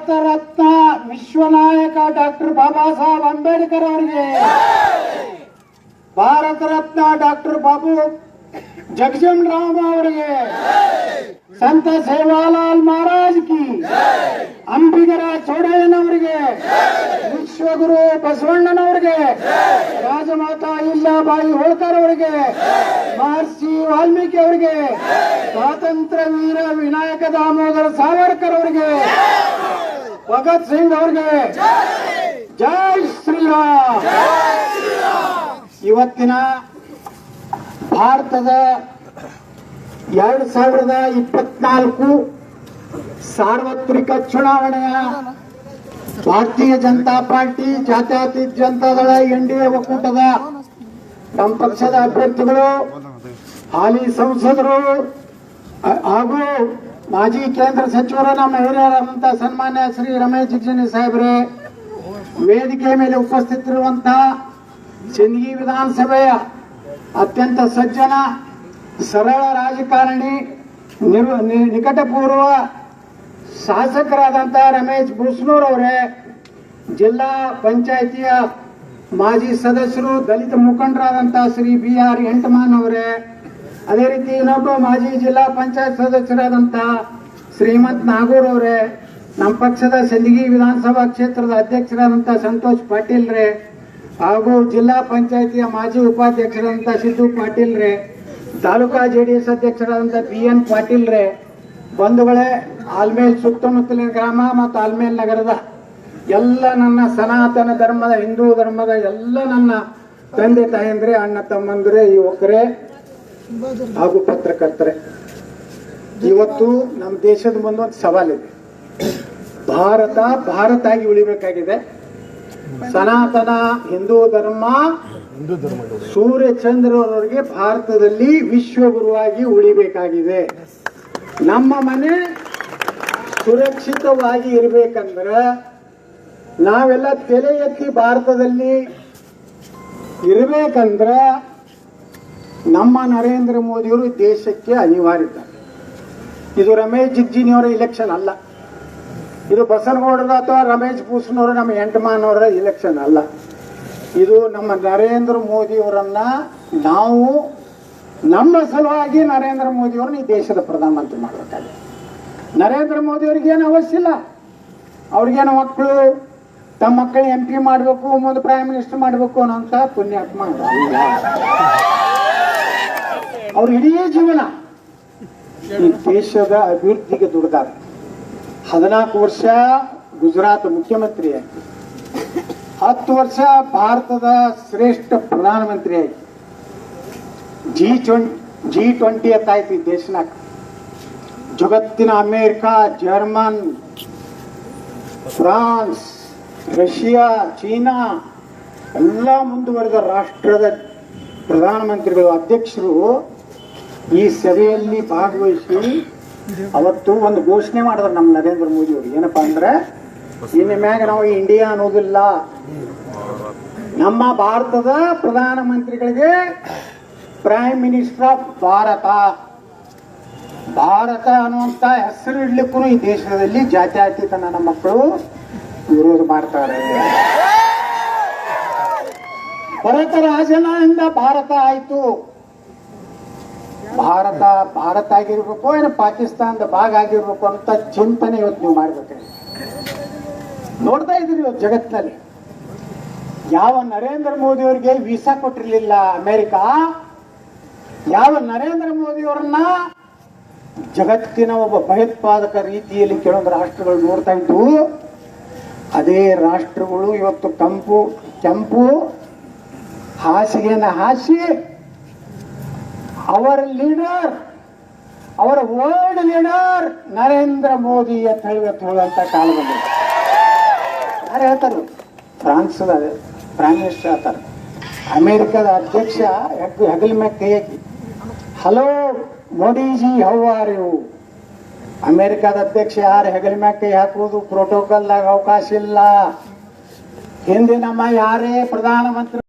ಭಾರತ ರತ್ನ ವಿಶ್ವನಾಯಕ ಡಾಕ್ಟರ್ ಬಾಬಾ ಸಾಹೇಬ್ ಅಂಬೇಡ್ಕರ್ ಅವರಿಗೆ. ಭಾರತ ರತ್ನ ಡಾಕ್ಟರ್ ಬಾಬು ಜಗಜಮ್ ರಾಮ ಅವರಿಗೆ. ಸಂತ ಸೇವಾಲಾಲ್ ಮಹಾರಾಜ್ ಕಿ. ಅಂಬಿಗರ ಚೌಡಯ್ಯನವರಿಗೆ ವಿಶ್ವಗುರು ಬಸವಣ್ಣನವರಿಗೆ ರಾಜಮಾತಾ ಇಲ್ಲಾಬಾಯಿ ಹೋಳ್ಕರ್ ಅವರಿಗೆ. ಮಹರ್ಷಿ ವಾಲ್ಮೀಕಿ ಅವರಿಗೆ. ಸ್ವಾತಂತ್ರ್ಯ ವೀರ ವಿನಾಯಕ ದಾಮೋದರ ಸಾವರ್ಕರ್ ಅವರಿಗೆ. ಭಗತ್ ಸಿಂಗ್ ಅವ್ರಿಗೆ. ಜೈ ಶ್ರೀರಾಮ್. ಇವತ್ತಿನ ಭಾರತದ ಎರಡು ಸಾವಿರದ ಇಪ್ಪತ್ನಾಲ್ಕು ಸಾರ್ವತ್ರಿಕ ಚುನಾವಣೆಯ ಭಾರತೀಯ ಜನತಾ ಪಾರ್ಟಿ, ಜಾತ್ಯತೀತ ಜನತಾದಳ, ಎನ್ ಡಿ ಎ ಒಕ್ಕೂಟದ ನಮ್ಮ ಪಕ್ಷದ ಅಭ್ಯರ್ಥಿಗಳು, ಹಾಲಿ ಸಂಸದರು ಹಾಗೂ ಮಾಜಿ ಕೇಂದ್ರ ಸಚಿವರು ನಮ್ಮ ಹಿರಿಯರಾದಂಥ ಸನ್ಮಾನ್ಯ ಶ್ರೀ ರಮೇಶ್ ಜಿಗಜಿಣಿ ಸಾಹೇಬ್ರೆ ವೇದಿಕೆ ಮೇಲೆ ಉಪಸ್ಥಿತರಿರುವಂತಹ ಸಿಂದಗಿ ವಿಧಾನಸಭೆಯ ಅತ್ಯಂತ ಸಜ್ಜನ, ಸರಳ ರಾಜಕಾರಣಿ, ನಿರು ನಿಕಟಪೂರ್ವ ಶಾಸಕರಾದಂಥ ರಮೇಶ್ ಬುಸ್ನೂರ್ ಅವರೇ, ಜಿಲ್ಲಾ ಪಂಚಾಯಿತಿಯ ಮಾಜಿ ಸದಸ್ಯರು, ದಲಿತ ಮುಖಂಡರಾದಂಥ ಶ್ರೀ ಬಿ ಆರ್ ಎಂಟಮಾನ್ ಅವರೇ ಅದೇ ರೀತಿ ಇನ್ನೊಬ್ಬ ಮಾಜಿ ಜಿಲ್ಲಾ ಪಂಚಾಯತ್ ಸದಸ್ಯರಾದಂಥ ಶ್ರೀಮಂತ್ ನಾಗೂರ್ ಅವರೇ, ನಮ್ಮ ಪಕ್ಷದ ಸಿಂದಗಿ ವಿಧಾನಸಭಾ ಕ್ಷೇತ್ರದ ಅಧ್ಯಕ್ಷರಾದಂಥ ಸಂತೋಷ್ ಪಾಟೀಲ್ ರೇ ಹಾಗೂ ಜಿಲ್ಲಾ ಪಂಚಾಯತಿಯ ಮಾಜಿ ಉಪಾಧ್ಯಕ್ಷರಾದಂಥ ಸಿದ್ದು ಪಾಟೀಲ್ ರೇ, ತಾಲೂಕಾ ಜೆ ಡಿ ಎಸ್ ಅಧ್ಯಕ್ಷರಾದಂಥ ಬಿ ಎನ್ ಪಾಟೀಲ್ ರೇ, ಬಂಧುಗಳೇ, ಆಲ್ಮೇಲ್ ಸುತ್ತಮುತ್ತಲಿನ ಗ್ರಾಮ ಮತ್ತು ಆಲ್ಮೇಲ್ ನಗರದ ಎಲ್ಲ ನನ್ನ ಸನಾತನ ಧರ್ಮದ, ಹಿಂದೂ ಧರ್ಮದ ಎಲ್ಲ ನನ್ನ ತಂದೆ ತಾಯಂದ್ರೆ, ಅಣ್ಣ ತಮ್ಮಂದ್ರೆ, ಯುವಕರೇ ಹಾಗೂ ಪತ್ರಕರ್ತರೆ, ಇವತ್ತು ನಮ್ಮ ದೇಶದ ಮುಂದೆ ಒಂದು ಸವಾಲಿದೆ ಭಾರತ ಭಾರತ ಆಗಿ ಉಳಿಬೇಕಾಗಿದೆ. ಸನಾತನ ಹಿಂದೂ ಧರ್ಮ, ಸೂರ್ಯ ಚಂದ್ರವರಿಗೆ ಭಾರತದಲ್ಲಿ ವಿಶ್ವಗುರುವಾಗಿ ಉಳಿಬೇಕಾಗಿದೆ. ನಮ್ಮ ಮನೆ ಸುರಕ್ಷಿತವಾಗಿ ಇರಬೇಕಂದ್ರೆ ನಾವೆಲ್ಲ ತಲೆ ಎತ್ತಿ ಭಾರತದಲ್ಲಿ ಇರಬೇಕಂದ್ರೆ ನಮ್ಮ ನರೇಂದ್ರ ಮೋದಿಯವರು ದೇಶಕ್ಕೆ ಅನಿವಾರ್ಯ ಇದ್ದಾರೆ ಇದು ರಮೇಶ್ ಜಿಗ್ಜಿನಿಯವರ ಇಲೆಕ್ಷನ್ ಅಲ್ಲ. ಇದು ಬಸನಗೌಡರ ಅಥವಾ ರಮೇಶ್ ಭೂಷಣವರ ನಮ್ಮ ಎಂಟಮಾನವರ ಇಲೆಕ್ಷನ್ ಅಲ್ಲ. ಇದು ನಮ್ಮ ನರೇಂದ್ರ ಮೋದಿಯವರನ್ನ ನಾವು ನಮ್ಮ ಸಲುವಾಗಿ ನರೇಂದ್ರ ಮೋದಿಯವ್ರನ್ನ ಈ ದೇಶದ ಪ್ರಧಾನಮಂತ್ರಿ ಮಾಡಬೇಕಾಗಿದೆ. ನರೇಂದ್ರ ಮೋದಿ ಅವ್ರಿಗೇನು ಅವಶ್ಯ ಇಲ್ಲ. ಅವ್ರಿಗೇನು ಮಕ್ಕಳು, ತಮ್ಮ ಮಕ್ಕಳು ಎಂ ಮಾಡಬೇಕು, ಮುಂದೆ ಪ್ರೈಮ್ ಮಿನಿಸ್ಟರ್ ಮಾಡಬೇಕು ಅನ್ನೋಂಥ ಪುಣ್ಯಾತ್ಮ. ಅವ್ರ ಇಡೀ ಜೀವನ ಈ ದೇಶದ ಅಭಿವೃದ್ಧಿಗೆ ದುಡಿದಾರೆ. ಹದಿನಾಲ್ಕು ವರ್ಷ ಗುಜರಾತ್ ಮುಖ್ಯಮಂತ್ರಿ ಆಗಿ ಹತ್ತು ವರ್ಷ ಭಾರತದ ಶ್ರೇಷ್ಠ ಪ್ರಧಾನಮಂತ್ರಿ ಆಗಿ ಜಿ ಟ್ವೆಂಟಿ ಜಿ ಟ್ವೆಂಟಿ ಆಯ್ತು ಈ ದೇಶನಾಗ. ಜಗತ್ತಿನ America, German, France, Russia, China ಎಲ್ಲ ಮುಂದುವರೆದ ರಾಷ್ಟ್ರದ ಪ್ರಧಾನಮಂತ್ರಿಗಳು, ಅಧ್ಯಕ್ಷರು ಈ ಸಭೆಯಲ್ಲಿ ಭಾಗವಹಿಸಿ ಅವತ್ತು ಒಂದು ಘೋಷಣೆ ಮಾಡಿದ್ರು ನಮ್ಮ ನರೇಂದ್ರ ಮೋದಿ ಅವರು. ಏನಪ್ಪಾ ಅಂದ್ರೆ ಇನ್ನು ಮ್ಯಾಗ ನಾವು ಇಂಡಿಯಾ ಅನ್ನೋದಿಲ್ಲ. ನಮ್ಮ ಭಾರತದ ಪ್ರಧಾನಮಂತ್ರಿಗಳಿಗೆ prime minister of Bharat. Bharat ಅನ್ನುವಂತ ಹೆಸರು ಇಡ್ಲಿಕ್ಕೂ ಈ ದೇಶದಲ್ಲಿ ಜಾತ್ಯಾತೀತ ನನ್ನ ಮಕ್ಕಳು ವಿರೋಧ ಮಾಡ್ತಾರೆ. ಭರತ ರಾಜನಿಂದ ಭಾರತ ಆಯ್ತು. ಭಾರತ ಭಾರತ ಆಗಿರ್ಬೇಕು ಏನು ಪಾಕಿಸ್ತಾನದ ಭಾಗ ಆಗಿರ್ಬೇಕು ಅಂತ ಚಿಂತನೆ ಇವತ್ತು ನೀವು ಮಾಡ್ಬೇಕು. ನೋಡ್ತಾ ಇದ್ದೀರಿ ಇವತ್ತು ಜಗತ್ತಿನಲ್ಲಿ. ಯಾವ ನರೇಂದ್ರ ಮೋದಿ ಅವರಿಗೆ ವೀಸಾ ಕೊಟ್ಟಿರಲಿಲ್ಲ ಅಮೆರಿಕ, ಯಾವ ನರೇಂದ್ರ ಮೋದಿ ಅವರನ್ನ ಜಗತ್ತಿನ ಒಬ್ಬ ಭಯೋತ್ಪಾದಕ ರೀತಿಯಲ್ಲಿ ಕೆಲವೊಂದು ರಾಷ್ಟ್ರಗಳು ನೋಡ್ತಾ ಇದ್ವು ಅದೇ ರಾಷ್ಟ್ರಗಳು ಇವತ್ತು ಕಂಪು ಕೆಂಪು, ಹಾಸಿಗೆನ ಹಾಸಿ ಅವರ ಲೀಡರ್ ಅವರ ವರ್ಲ್ಡ್ ಲೀಡರ್ ನರೇಂದ್ರ ಮೋದಿ ಅಂತ ಹೇಳಿ ಹೇಳುವಂತ ಕಾಲ ಬಂದಿದೆ. ಯಾರು ಹೇಳ್ತಾರೆ? ಫ್ರಾನ್ಸ್ದ ಪ್ರೈಮ್ ಮಿನಿಸ್ಟರ್ ಹೇಳ್ತಾರೆ. ಅಮೆರಿಕದ ಅಧ್ಯಕ್ಷ ಹೆಗ್, ಹೆಗಲ ಮ್ಯಾಗ ಕೈ hello, Modiji how are you ಅಮೆರಿಕದ ಅಧ್ಯಕ್ಷ ಯಾರು? ಹೆಗಲ್ ಮ್ಯಾಗ ಕೈ ಹಾಕುವುದು ಪ್ರೋಟೋಕಾಲ್ದಾಗ ಅವಕಾಶ ಇಲ್ಲ. ಹಿಂದಿನ ನಮ್ಮ ಯಾರೇ ಪ್ರಧಾನಮಂತ್ರಿ